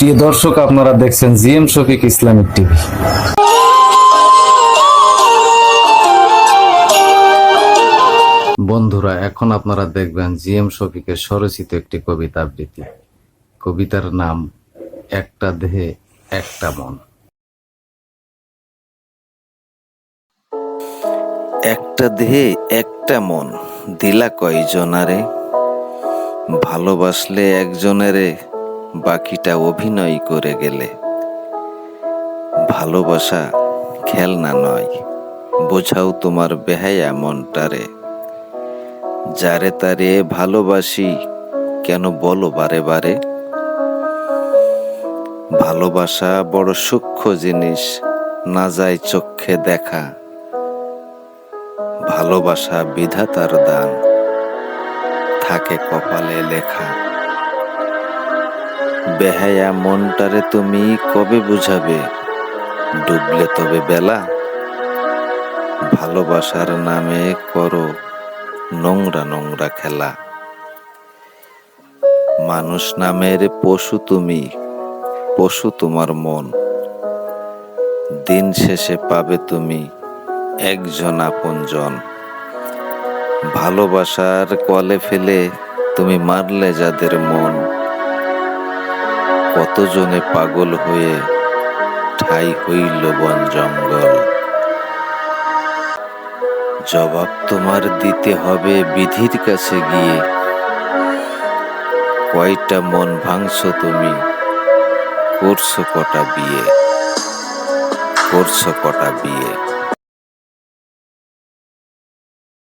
প্রিয় দর্শক, আপনারা দেখছেন জিএম শফিক ইসলামিক টিভি। বন্ধুরা, এখন আপনারা দেখবেন জিএম শফিকের স্বরচিত একটি কবিতা আবৃত্তি। কবিতার নাম, একটা দেহে একটা মন। একটা দেহে একটা মন, দিলা কয়জনারে? ভালোবাসলে একজনেরে বাকিটা অভিনয় করে গেলে। ভালোবাসা খেলনা নয়, বোঝাও তোমার বেহায়া মনটারে। যারে তারে ভালোবাসি, কেন বলো বারে বারে? ভালোবাসা বড় সূক্ষ্ম জিনিস, না যায় চক্ষে দেখা। ভালোবাসা বিধাতার দান, থাকে কপালে লেখা। বেহায়া মনটারে তুমি কবে বুঝাবে? ডুবলে তবে বেলা। ভালোবাসার নামে করো নোংরা নোংরা খেলা। মানুষ নামের পশু তুমি, পশু তোমার মন। দিন শেষে পাবে তুমি একজন আপনজন। ভালোবাসার কলে ফেলে তুমি মারলে যাদের মন। কতজনে পাগল হয়ে ঠাই হইল বন জঙ্গল? জবাব তোমার দিতে হবে বিধির কাছে গিয়ে। কয়টা মন ভাঙছো তুমি? করছ কটা বিয়ে? করছ কটা বিয়ে?